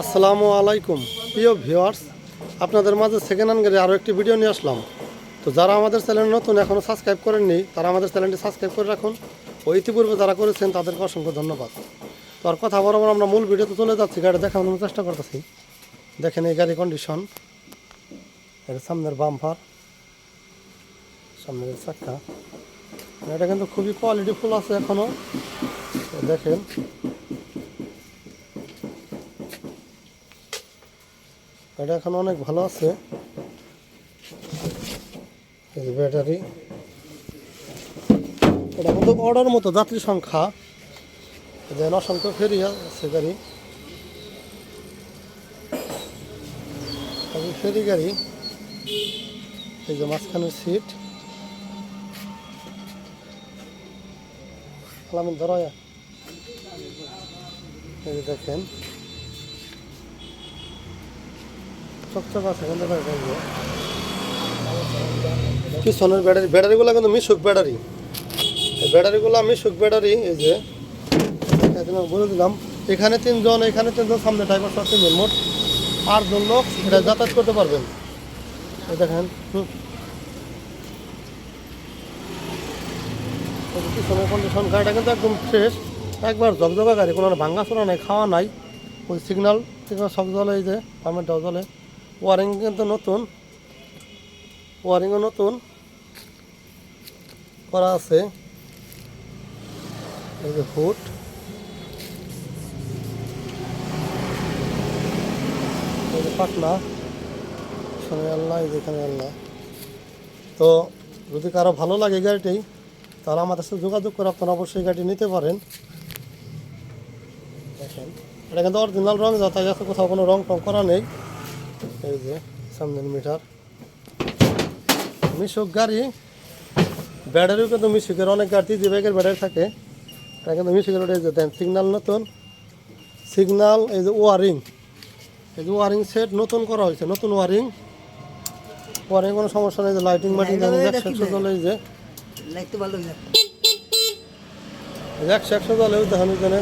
আসসালামু আলাইকুম। প্রিয় ভিউয়ার্স, আপনাদের মাঝে সেকেন্ড হ্যান্ড গাড়ি আরও একটি ভিডিও নিয়ে আসলাম। তো যারা আমাদের চ্যানেল নতুন এখনও সাবস্ক্রাইব করেননি, তারা আমাদের চ্যানেলটি সাবস্ক্রাইব করে রাখুন। ও ইতিপূর্বে যারা করেছেন, তাদেরকে অসংখ্য ধন্যবাদ। তো আর কথা বরাবর আমরা মূল ভিডিওতে চলে যাচ্ছি, গাড়ি দেখানোর চেষ্টা করতেছি। দেখেন এই গাড়ি কন্ডিশন এর সামনের বাম্পার সামনের চাক্কা এটা কিন্তু খুবই কোয়ালিটি ফুল আছে এখনও দেখেন এটা এখন অনেক ভালো আছে। এই ব্যাটারি। এটা কিন্তু অর্ডার মতো যাত্রী সংখ্যা। দেন অসংখ্য ফেরি আছে গাড়ি। ফেরি গাড়ি। এই যে মাঝখানের সিট ধরায়া এই দেখেন। চকচক আছে কিন্তু ব্যাটারি পিছনের ব্যাটারি? ব্যাটারিগুলো কিন্তু মিশুক ব্যাটারি। ব্যাটারিগুলো মিশুক ব্যাটারি, এই যে বলে দিলাম। এখানে তিনজন এখানে তিনজন, সামনে ড্রাইভার সব তিনজন মোট আটজন লোক এটা যাতায়াত করতে পারবেন। দেখেন, হুম। কন্ডিশন গাড়িটা কিন্তু একদম ফ্রেশ একবার জগজগা গাড়ি, কোনো ভাঙ্গা চোরা নাই, খাওয়া নাই। ওই সিগনাল সিগনাল সব জলে এই যে পারমিটটাও জলে ওয়ারিং কিন্তু নতুন। ওয়ারিংও নতুন। করা আছে। যে ফুট যে পাটনা। এখানে আল্লাহ, এই যে এখানে আল্লাহ। তো যদি কারও ভালো লাগে গাড়িটি, তাহলে আমাদের সাথে যোগাযোগ করে আপনারা অবশ্যই গাড়ি নিতে পারেন। দেখেন, এটা কিন্তু অরিজিনাল রং যাতা গেছে কোথাও কোনো রং টং করা নেই। এই যে সামনের মিটার। মিশুক গাড়ি ব্যাটারিও কিন্তু মিশুকের অনেক গাড়ি যে ব্যাগের ব্যাটারি থাকে। এটা কিন্তু মিশুকের ওটা যে দেন সিগনাল নতুন। সিগনাল এই যে ওয়ারিং এই যে ওয়ারিং সেট নতুন করা হয়েছে নতুন ওয়ারিং ওয়ারিং কোনো সমস্যা নেই যে লাইটিং মাইটিং একশো চলে এই যে একশো একশো চলে ওই দেখেন ওইখানে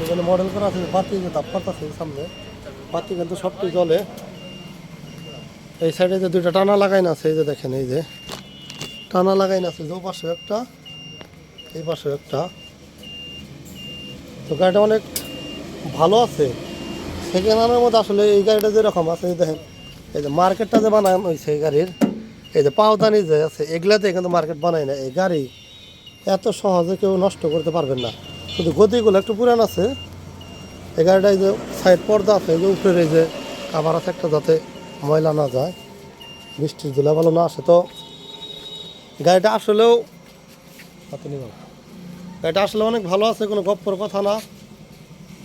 ওইখানে মডেল করা আছে বাতি যে তাপ করতেছে সামনে। বাতি কিন্তু সবটি জলে। এই সাইডে যে দুইটা টানা লাগাই না আছে, এই যে দেখেন, এই যে টানা লাগাই না আছে যে পাশে একটা, এই পাশে একটা। তো গাড়িটা অনেক ভালো আছে। সেকেন্ড হ্যান্ডের মধ্যে আসলে এই গাড়িটা যেরকম আছে দেখেন, এই যে মার্কেটটা যে বানানো হয়েছে এই গাড়ির, এই যে পাওদানি যে আছে, এগুলাতে কিন্তু মার্কেট বানায় না। এই গাড়ি এত সহজে কেউ নষ্ট করতে পারবেন না। শুধু গতিগুলো একটু পুরান আছে। এই গাড়িটা এই যে সাইড পর্দা আছে যে উপরের এই যে কাভার আছে একটা যাতে ময়লা না যায়। বৃষ্টির ধুলা ভালো না আসে তো। গাড়িটা আসলেও গাড়িটা আসলে অনেক ভালো আছে, কোনো গপ্পর কথা না।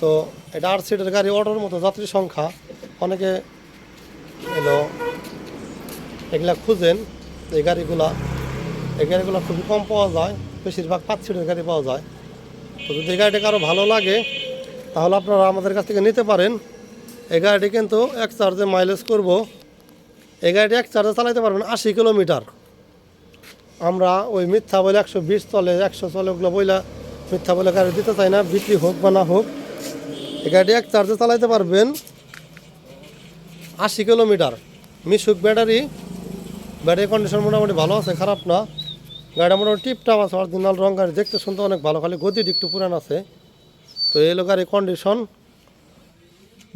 তো এটা আট সিটের গাড়ি অটোর মতো, যাত্রী সংখ্যা। অনেকে এলো, এগুলা খুঁজেন এই গাড়িগুলা, এই গাড়িগুলো খুবই কম পাওয়া যায়, বেশিরভাগ পাঁচ সিটের গাড়ি পাওয়া যায়। তো যদি গাড়িটা কারও ভালো লাগে তাহলে আপনারা আমাদের কাছ থেকে নিতে পারেন। এই গাড়িটি কিন্তু এক চার্জে মাইলেজ করব। এই গাড়িটি এক চার্জে চালাতে পারবেন আশি কিলোমিটার। আমরা ওই মিথ্যা বলে একশো বিশ চলে একশো চলে ওগুলো বইলা মিথ্যা বলে গাড়ি দিতে চাই না, বিক্রি হোক বা না হোক। এই গাড়িটি এক চার্জে চালাতে পারবেন আশি কিলোমিটার। মিশুক ব্যাটারি ব্যাটারি কন্ডিশন মোটামুটি ভালো আছে, খারাপ না। গাড়িটা মোটামুটি টিপটাপ আছে অরিজিনাল রং গাড়ি, দেখতে শুনতে অনেক ভালো, খালি গতিটি একটু পুরান আছে। তো এই হলো গাড়ির কন্ডিশন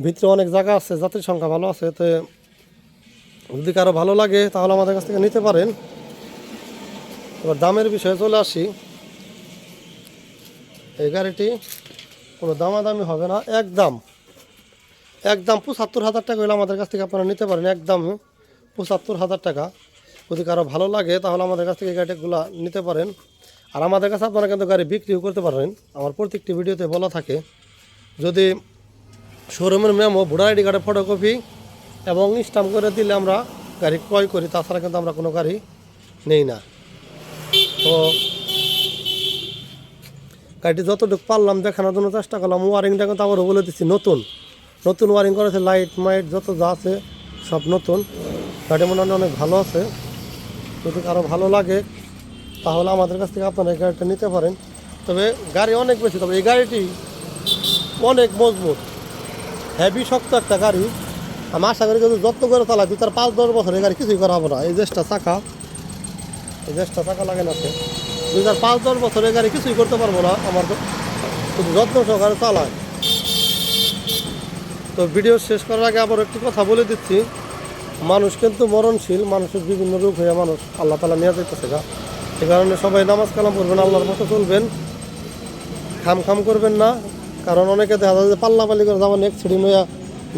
ভিতরে অনেক জায়গা আছে যাত্রীর সংখ্যা ভালো আছে, তো যদি কারও ভালো লাগে তাহলে আমাদের কাছ থেকে নিতে পারেন। এবার দামের বিষয়ে চলে আসি। এই গাড়িটি কোনো দামাদামি হবে না একদম একদম পঁচাত্তর হাজার টাকা হলে আমাদের কাছ থেকে আপনারা নিতে পারেন একদম পঁচাত্তর হাজার টাকা। যদি কারও ভালো লাগে তাহলে আমাদের কাছ থেকে এই গাড়িগুলো নিতে পারেন। আর আমাদের কাছে আপনারা কিন্তু গাড়ি বিক্রিও করতে পারেন। আমার প্রত্যেকটি ভিডিওতে বলা থাকে, যদি শোরুমের মেমো, ভোটার আইডি কার্ডের ফটোকপি এবং স্টাম্প করে দিলে আমরা গাড়ি ক্রয় করি, তাছাড়া কিন্তু আমরা কোনো গাড়ি নেই না। তো গাড়িটি যতটুকু পারলাম দেখানোর জন্য চেষ্টা করলাম। ওয়ারিংটা কিন্তু আবারও বলে দিচ্ছি, নতুন। নতুন ওয়ারিং করেছে লাইট মাইট যত যা আছে সব নতুন। গাড়ি মনে হয় অনেক ভালো আছে। যদি কারও ভালো লাগে তাহলে আমাদের কাছ থেকে আপনারা এই গাড়িটা নিতে পারেন। তবে গাড়ি অনেক বেশি, তবে এই গাড়িটি অনেক মজবুত। হেভি শক্ত একটা গাড়ি। আমি আশা করি যদি যত্ন করে চালাই দুই তার পাঁচ, দশ বছর এই গাড়ি কিছুই করা হবে না। এই দেশটা চাকা, এই দেশটা চাকা লাগে না দুই হাজার পাঁচ, দশ বছর এই গাড়ি কিছুই করতে পারব না আমার শুধু যত্ন সহকারে চালায়। তো ভিডিও শেষ করার আগে আবার একটি কথা বলে দিচ্ছি। মানুষ কিন্তু মরণশীল, মানুষের বিভিন্ন রোগ হয়ে মানুষ আল্লাহ তালা নিয়ে যেতেছে গা। সে কারণে সবাই নামাজ কালাম করবেন, আল্লাহর মতো চলবেন। খাম খাম করবেন না, কারণ অনেকে দেখা যায় যে পাল্লাপাল্লি করে যেমন অ্যাক্সিডেন্ট হইয়া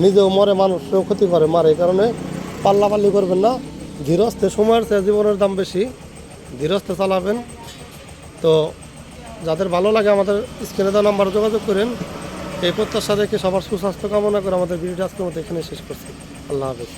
নিজেও মরে মানুষকেও ক্ষতি করে, মারে। এই কারণে পাল্লাপাল্লি করবেন না, ধীরস্থে সময়ের চেয়ে জীবনের দাম বেশি, ধীরস্থে চালাবেন। তো যাদের ভালো লাগে আমাদের স্ক্রিনে দেওয়া নাম্বার যোগাযোগ করেন। এই প্রত্যাশা রেখে সবার সুস্বাস্থ্য কামনা করে আমাদের ভিডিওটা আজকের মতো এখানে শেষ করছি। আল্লাহ হাফেজ।